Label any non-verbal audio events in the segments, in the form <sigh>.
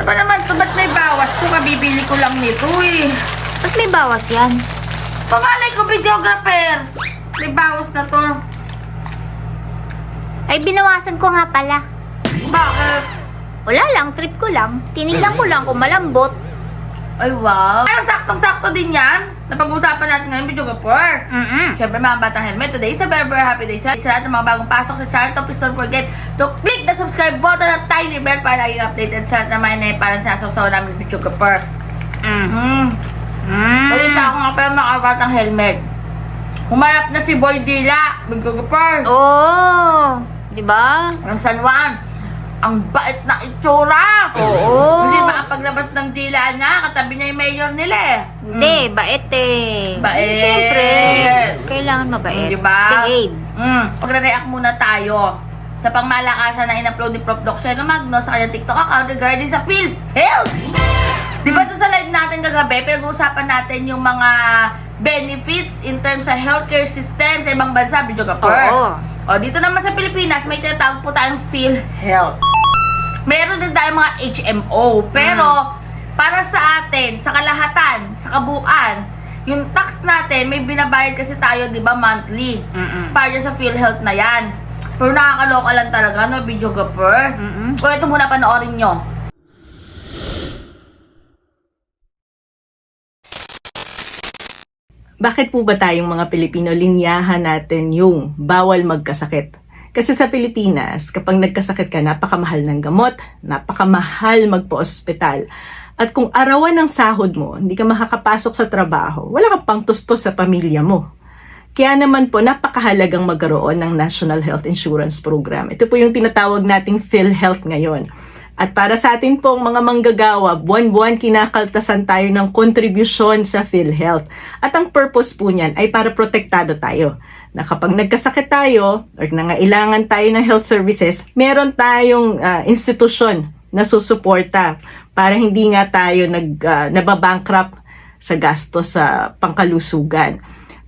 Ano ba naman to? Ba't may bawas to? Kabibili ko lang nito eh. Ba't may bawas yan? Pamalay ko, videographer. May bawas na to. Ay, binawasan ko nga pala. Bakit? Wala lang, trip ko lang. Tinignan ko lang kung malambot. Ay, wow. Ay, saktong-sakto din yan. Napag-usapan natin ngayon, videographer. Mm-mm. Siyempre mga batang helmet, today is a very very happy day sa sa lahat ng mga bagong pasok sa channel. Please don't forget to click the subscribe button at tiny bell para lagi updated sa lahat ng mga inay para sa sasaw namin video kapar. Mm. Hmm. Mm. Balita ako nga pala mga batang helmet. Humarap na si Boy Dila, video kapar. Oh, di ba? Ang San Juan. Ang bait na itsura. Oo. Hindi makapaglabas ng dila niya, katabi niya yung mayor nila eh. Hindi, bait eh. Bait. Siyempre, kailangan mabait. Di ba? Behave. Mm. Magre-react muna tayo sa pangmalakasan na in-upload ni Prof. Doc Sheno Magno sa kanyang TikTok account regarding sa field health. Di ba doon sa live natin kagabi, pinag-uusapan natin yung mga benefits in terms sa healthcare system sa ibang bansa, video ka Oo. O, dito naman sa Pilipinas, may tinatawag po tayong PhilHealth. Meron din tayong mga HMO. Pero, para sa atin, sa kalahatan, sa kabuuan, yung tax natin, may binabayad kasi tayo, di ba, monthly. Mm-mm. Para sa PhilHealth na yan. Pero nakakaloka lang talaga, no, videographer. Mm-mm. O, ito muna panoorin nyo. Bakit po ba tayong mga Pilipino linyahan natin yung bawal magkasakit? Kasi sa Pilipinas, kapag nagkasakit ka, napakamahal ng gamot, napakamahal magpa-ospital. At kung arawan ng sahod mo, hindi ka makakapasok sa trabaho, wala kang pangtustos sa pamilya mo. Kaya naman po, napakahalagang magkaroon ng National Health Insurance Program. Ito po yung tinatawag nating PhilHealth ngayon. At para sa atin pong mga manggagawa, buwan-buwan kinakaltasan tayo ng kontribusyon sa PhilHealth. At ang purpose po niyan ay para protektado tayo. Na kapag nagkasakit tayo or nangailangan tayo ng health services, meron tayong ah, institusyon na susuporta para hindi nga tayo nag, ah, nababankrupt sa gastos sa pangkalusugan.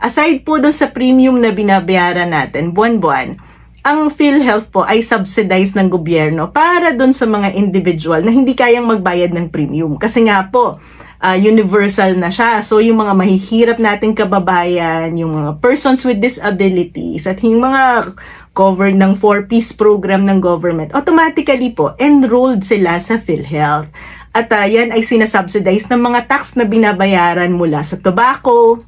Aside po doon sa premium na binabayaran natin buwan-buwan, ang PhilHealth po ay subsidized ng gobyerno para doon sa mga individual na hindi kayang magbayad ng premium. Kasi nga po, ah, universal na siya. So yung mga mahihirap nating kababayan, yung mga persons with disabilities, at yung mga covered ng 4-piece program ng government, automatically po, enrolled sila sa PhilHealth. At ah, yan ay sinasubsidize ng mga tax na binabayaran mula sa tobacco,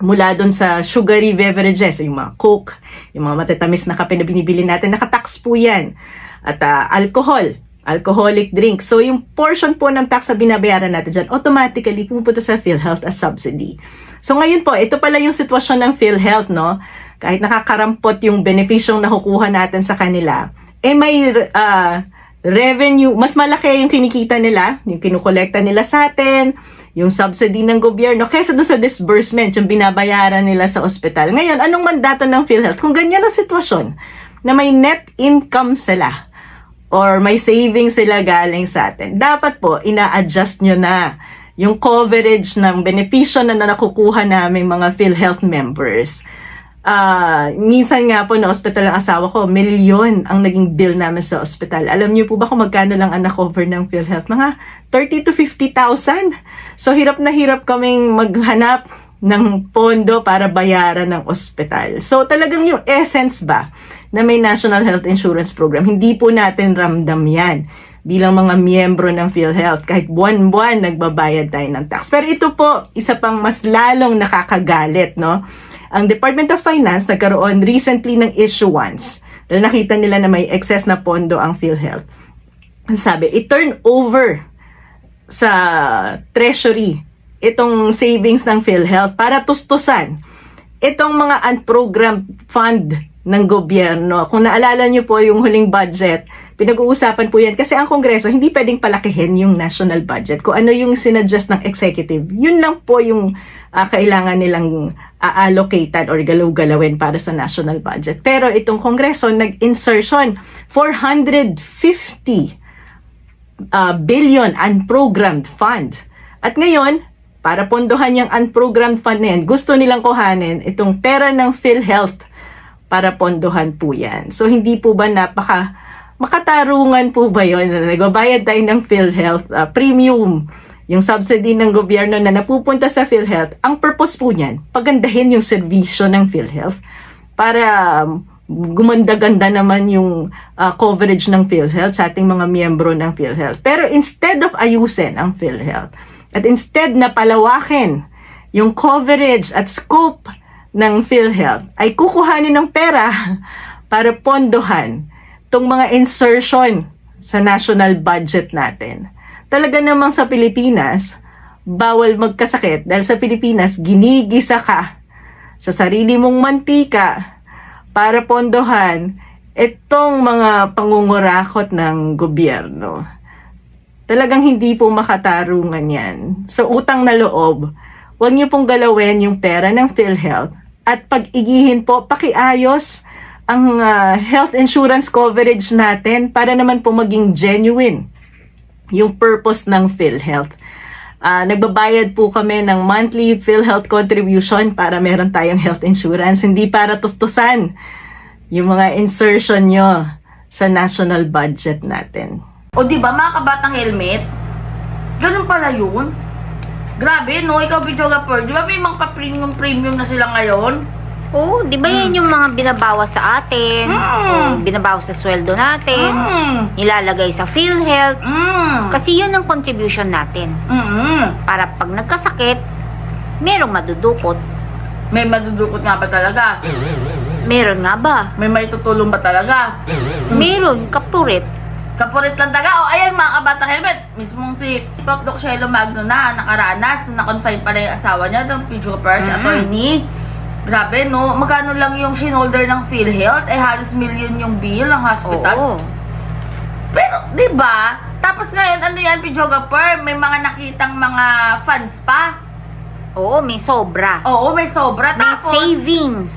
mula doon sa sugary beverages, yung mga Coke, yung mga matatamis na kape na binibili natin, nakatax po yan. At ah, alcohol, alcoholic drinks. So yung portion po ng tax na binabayaran natin dyan, automatically pumupunta sa PhilHealth as subsidy. So ngayon po, ito pala yung sitwasyon ng PhilHealth, no? Kahit nakakarampot yung benepisyong nakukuha natin sa kanila, eh may ah, revenue, mas malaki yung kinikita nila, yung kinukolekta nila sa atin, yung subsidy ng gobyerno, kaysa doon sa disbursement, yung binabayaran nila sa ospital. Ngayon, anong mandato ng PhilHealth? Kung ganyan ang sitwasyon, na may net income sila, or may savings sila galing sa atin, dapat po, ina-adjust nyo na yung coverage ng benepisyo na nakukuha namin mga PhilHealth members. Ah, minsan nga po na ospital ang asawa ko, milyon ang naging bill namin sa ospital. Alam niyo po ba kung magkano lang ang na-cover ng PhilHealth? Mga 30 to 50,000. So hirap na hirap kaming maghanap ng pondo para bayaran ng ospital. So talagang yung essence ba na may National Health Insurance Program, hindi po natin ramdam yan bilang mga miyembro ng PhilHealth kahit buwan-buwan nagbabayad tayo ng tax. Pero ito po, isa pang mas lalong nakakagalit, no? Ang Department of Finance nagkaroon recently ng issuance dahil nakita nila na may excess na pondo ang PhilHealth. Sabi, i-turn over sa treasury itong savings ng PhilHealth para tustusan itong mga unprogrammed fund ng gobyerno. Kung naalala niyo po yung huling budget, pinag-uusapan po yan kasi ang Kongreso hindi pwedeng palakihin yung national budget. Kung ano yung sinuggest ng executive, yun lang po yung ah, kailangan nilang a-allocated or galaw-galawin para sa national budget. Pero itong Kongreso nag-insertion 450 uh, billion unprogrammed fund. At ngayon, para pondohan yung unprogrammed fund na yan, gusto nilang kuhanin itong pera ng PhilHealth para pondohan po yan. So, hindi po ba napaka Makatarungan po ba yun na nagbabayad tayo ng PhilHealth uh, premium, yung subsidy ng gobyerno na napupunta sa PhilHealth, ang purpose po niyan, pagandahin yung serbisyo ng PhilHealth para um, gumanda-ganda naman yung uh, coverage ng PhilHealth sa ating mga miyembro ng PhilHealth. Pero instead of ayusin ang PhilHealth, at instead na palawakin yung coverage at scope ng PhilHealth, ay kukuhanin ng pera <laughs> para pondohan tong mga insertion sa national budget natin. Talaga namang sa Pilipinas, bawal magkasakit dahil sa Pilipinas, ginigisa ka sa sarili mong mantika para pondohan itong mga pangungurakot ng gobyerno. Talagang hindi po makatarungan yan. Sa utang na loob, huwag niyo pong galawin yung pera ng PhilHealth at pag-igihin po, pakiayos ang ah, health insurance coverage natin para naman po maging genuine yung purpose ng PhilHealth. Ah, nagbabayad po kami ng monthly PhilHealth contribution para meron tayong health insurance, hindi para tustusan yung mga insertion nyo sa national budget natin. O di ba mga kabatang helmet? Ganun pala yun. Grabe, no? Ikaw, Pearl, di ba may mga pa-premium-premium na sila ngayon? Oo, di ba yan yung mga binabawas sa atin? Mm. O, binabawas sa sweldo natin? Mm. Nilalagay sa PhilHealth? Mm. Kasi yun ang contribution natin. Mm. Para pag nagkasakit, merong madudukot. May madudukot nga ba talaga? Meron nga ba? May maitutulong ba talaga? Meron, kapurit. Kapurit lang taga. O, ayan mga kabata helmet. Mismong si Prof. Doc Shelo Magno na nakaranas. nung Na-confine pala yung asawa niya. Itong Pijo Pers, Mhm. attorney. Grabe, no? Magkano lang yung shinolder ng PhilHealth? Eh, halos million yung bill ng hospital. Oo. Pero, di ba? Tapos ngayon, ano yan, Pijoga Per? May mga nakitang mga funds pa. Oo, may sobra. Oo, may sobra. May Tapos, savings.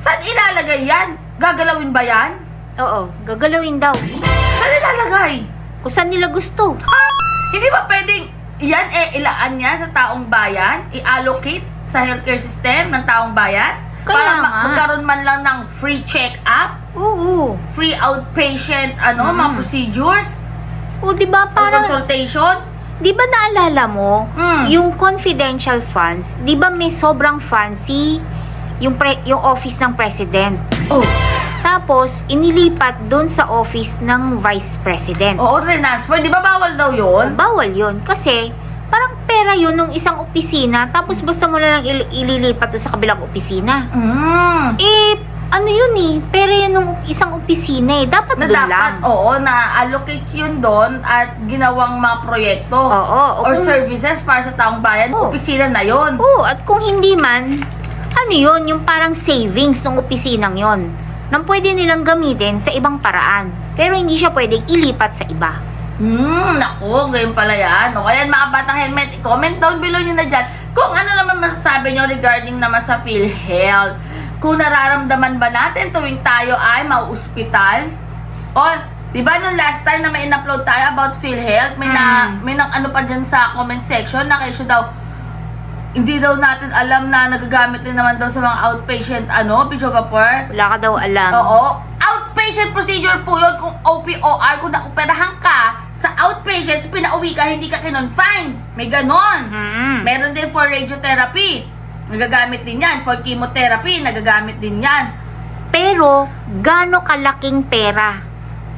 saan ilalagay yan? Gagalawin ba yan? Oo, gagalawin daw. Saan ilalagay? Kung saan nila gusto. Ah, hindi ba pwedeng yan eh ilaan niya sa taong bayan? I-allocate sa healthcare system ng taong bayan? Kaya para ma- nga. magkaroon man lang ng free check-up, Oo. free outpatient, ano, Mm. mga procedures, O, di ba or parang, consultation. di ba naalala mo, Mm. yung confidential funds, di ba may sobrang fancy yung, pre- yung office ng president? Oh, Tapos, inilipat doon sa office ng vice president. oo, transfer. Di ba bawal daw yun? Bawal yon kasi pera yun ng isang opisina tapos basta mo na lang il- ililipat sa kabilang opisina. Mm. Eh, ano yun eh, pera yun ng isang opisina eh. Dapat Na doon dapat, lang. oo, na-allocate yun doon at ginawang mga proyekto Oo. o or kung- services para sa taong bayan, Oo. opisina na yun. Oo, at kung hindi man, ano yun, yung parang savings ng opisinang yon nang pwede nilang gamitin sa ibang paraan. Pero hindi siya pwedeng ilipat sa iba. Hmm, naku, ganyan pala yan. O kaya mga batang helmet, i-comment down below nyo na dyan kung ano naman masasabi nyo regarding naman sa PhilHealth. Kung nararamdaman ba natin tuwing tayo ay mauuspital? O, di ba nung last time na may in-upload tayo about PhilHealth, may na, Mm. may nang ano pa dyan sa comment section na kayo daw, hindi daw natin alam na nagagamit din naman daw sa mga outpatient, ano, Pichogapur? Wala ka daw alam. Oo. Outpatient procedure po yun kung OPOR, kung naoperahan ka sa outpatient, pinauwi ka, hindi ka kinonfine. May ganon. Mm. Meron din for radiotherapy. Nagagamit din yan. For chemotherapy, nagagamit din yan. Pero, gaano kalaking pera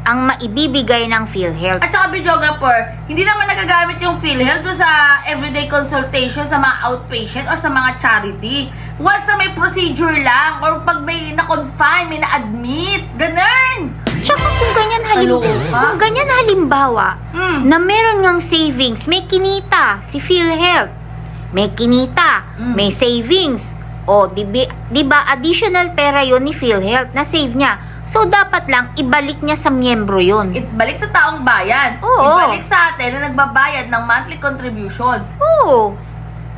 ang maibibigay ng PhilHealth? At saka videographer, hindi naman nagagamit yung PhilHealth doon sa everyday consultation sa mga outpatient or sa mga charity. Once na may procedure lang or pag may na-confine, may na-admit. Ganun! Tsaka kung ganyan halim Kaloka. kung ganyan halimbawa Hmm. na meron ngang savings, may kinita si PhilHealth. May kinita, Mm. may savings. O, di, bi- di ba additional pera yon ni PhilHealth na save niya. So, dapat lang ibalik niya sa miyembro yon. Ibalik sa taong bayan. Oo. Ibalik sa atin na nagbabayad ng monthly contribution. Oo.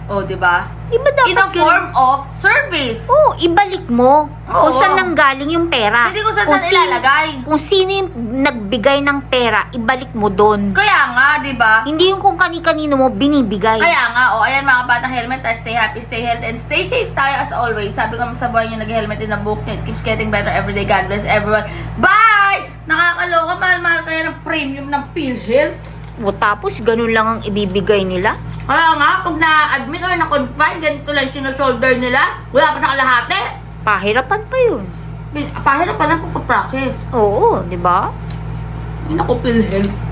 O, di ba? Di ba dapat In a form of service. Oo, ibalik mo Oo. kung saan nanggaling yung pera. Hindi ko saan Kung sino- ilalagay. Kung sino yung nagbigay ng pera, ibalik mo doon. Kaya nga, di ba? Hindi yung kung kani-kanino mo binibigay. Kaya nga, o ayan mga batang helmet, tayo stay happy, stay healthy, and stay safe tayo as always. Sabi ko sa buhay nyo, nag-helmet in the book nyo. It keeps getting better every day. God bless everyone. Bye! Nakakaloka, mahal-mahal kaya ng premium ng PhilHealth. O tapos ganun lang ang ibibigay nila? Kaya nga, pag na-admit or na-confine, ganito lang yung sinushoulder nila. Wala pa sa kalahati. Pahirapan pa yun. Pahirap pa lang po pa-process. Oo, di ba? Hindi na ko PhilHealth.